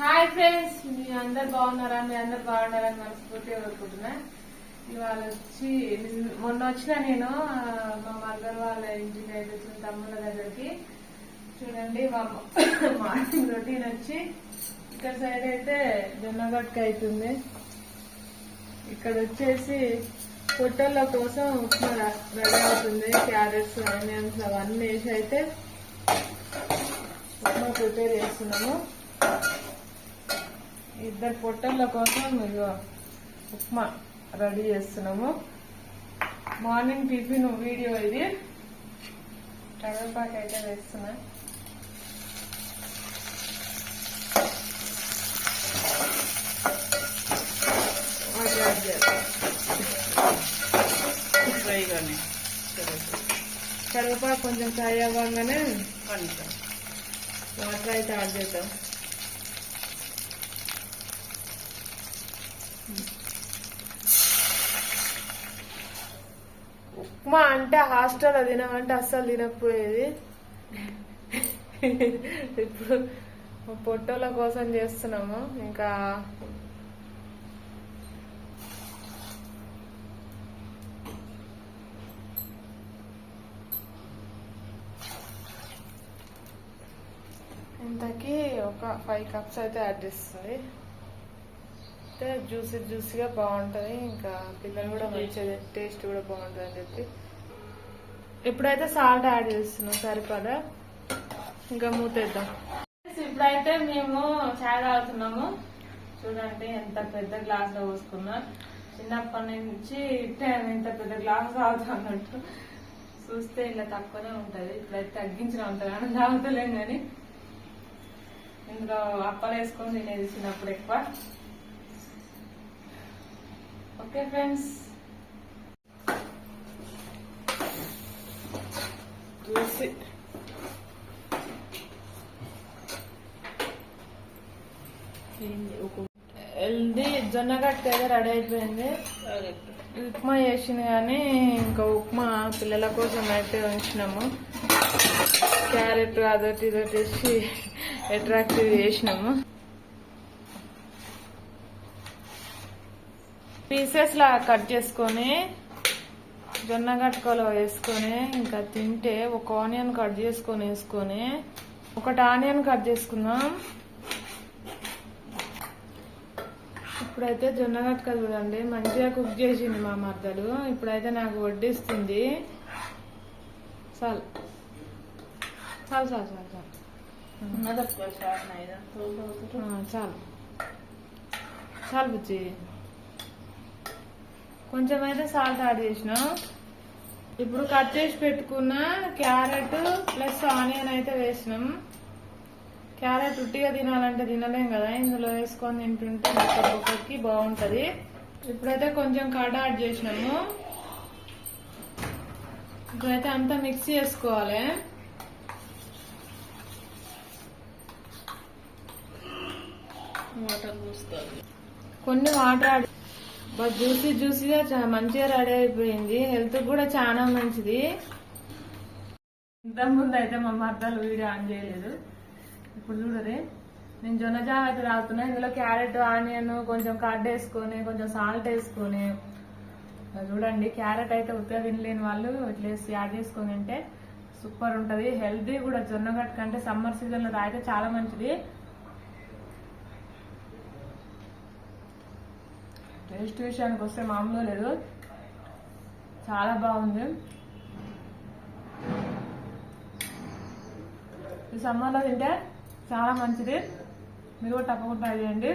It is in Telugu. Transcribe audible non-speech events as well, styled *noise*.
హాయ్ ఫ్రెండ్స్ మీ అందరు బాగున్నారా? మీ అందరు బాగున్నారని మనస్ఫూర్తిగా కోరుకుంటున్నా. ఇవాళ వచ్చి మొన్న వచ్చిన నేను మా మదర్ వాళ్ళ ఇంటికి అయితే వచ్చిన తమ్ముళ్ళ దగ్గరికి. చూడండి మా *coughs* మార్నింగ్ రొటీన్ వచ్చి ఇక్కడ సైడ్ అయితే జొన్నగట్క అవుతుంది. ఇక్కడ వచ్చేసి పొట్టల కోసం ఉప్మా రెడీ అవుతుంది. క్యారెట్స్ ఆనియన్స్ అవన్నీ వేసి అయితే ఉప్మా ప్రిపేర్ చేస్తున్నాము. ఇద్దరు పొట్టల కోసం ఇదిగో ఉప్మా రెడీ చేస్తున్నాము. మార్నింగ్ టిఫిన్ వీడియో ఇది. కరివేపాకు అయితే వేస్తున్నా. ఫ్రై కానీ కరివేపాకు కొంచెం ఫ్రై అవ్వగానే వాటర్ అయితే యాడ్ చేద్దాం. ఉప్మా అంటే హాస్టల్లో తినమంటే అస్సలు తినకపోయేది. ఇప్పుడు పొట్టోల కోసం చేస్తున్నాము. ఇంకా ఇంతకీ ఒక ఫైవ్ కప్స్ అయితే యాడ్ చేస్తుంది. అంటే జ్యూసీ జ్యూసీగా బాగుంటుంది. ఇంకా పిల్లలు కూడా మంచిగా టేస్ట్ కూడా బాగుంటుంది అని చెప్పి. ఇప్పుడైతే సాల్ట్ యాడ్ చేస్తున్నాం సరిపడా ఇంకా మూతేద్దాం ఇప్పుడైతే మేము చాయ్ తాగుతున్నాము. చూడండి ఎంత పెద్ద గ్లాస్లో పోసుకున్నా. చిన్నప్పటి నుంచి ఇట్టే ఇంత పెద్ద గ్లాస్ తాగుతున్నట్టు. చూస్తే ఇలా తక్కువనే ఉంటది. ఇప్పుడైతే తగ్గించిన ఉంటుంది తాగుతలేం కానీ. ఇందులో అప్పలు వేసుకొని తినేది చిన్నప్పుడు ఎక్కువ. ఓకే ఫ్రెండ్స్ చూసి హెల్దీ జొన్నగట్ట ఏదో రెడీ అయిపోయింది. ఉప్మా చేసింది కానీ ఇంకా ఉప్మా పిల్లల కోసం అయితే ఉంచినాము. క్యారెట్ అదొకటి ఇదొకటి వేసి అట్రాక్టివ్ చేసినాము. పీసెస్ లా కట్ చేసుకొని జొన్న గట్కలో వేసుకొని ఇంకా తింటే ఒక ఆనియన్ కట్ చేసుకొని వేసుకొని ఒకటి ఆనియన్ కట్ చేసుకుందాం. ఇప్పుడైతే జొన్న గట్క చూడండి మంచిగా కుక్ చేసింది మా మర్దలు. ఇప్పుడైతే నాకు వడ్డిస్తుంది. చాలు. చాలు చాలు చాలు చాలు. చాలు. చాలు బుజ్జి. కొంచెం అయితే సాల్ట్ యాడ్ చేసిన. ఇప్పుడు కట్ చేసి పెట్టుకున్న క్యారెట్ ప్లస్ ఆనియన్ అయితే వేసినాం. క్యారెట్ ఉట్టిగా తినాలంటే తినలేం కదా ఇందులో వేసుకొని తింటుంటే ఒక్కొక్కరికి బాగుంటది. ఇప్పుడైతే కొంచెం కడ యాడ్ చేసినాము. ఇప్పుడైతే అంతా మిక్స్ చేసుకోవాలి. వాటర్ పోసుకోవాలి కొన్ని వాటర్ యాడ్ బాగా జ్యూసీ జ్యూసీగా మంచిగా రెడీ అయిపోయింది. హెల్త్ కూడా చాలా మంచిది. ఇంత ముందు అయితే మా మర్దాలు వీడియో ఆన్ చేయలేదు. ఇప్పుడు చూడరే. నేను జొన్న జావ అయితే తాగుతున్నా. ఇందులో క్యారెట్ ఆనియన్ కొంచెం కట్ వేసుకొని కొంచెం సాల్ట్ వేసుకొని చూడండి. క్యారెట్ అయితే ఉత్తగా తినలేని వాళ్ళు ఇట్లా యాడ్ చేసుకొని తింటే సూపర్ ఉంటుంది. హెల్తీ కూడా జొన్న గట్టు కంటే సమ్మర్ సీజన్లో తాగితే చాలా మంచిది. టేస్ట్ విషయానికి వస్తే మామూలు లేదు. చాలా బాగుంది. ఈ సమ్మర్లో తింటే చాలా మంచిది. మీరు కూడా తప్పకుండా ట్రై చేయండి.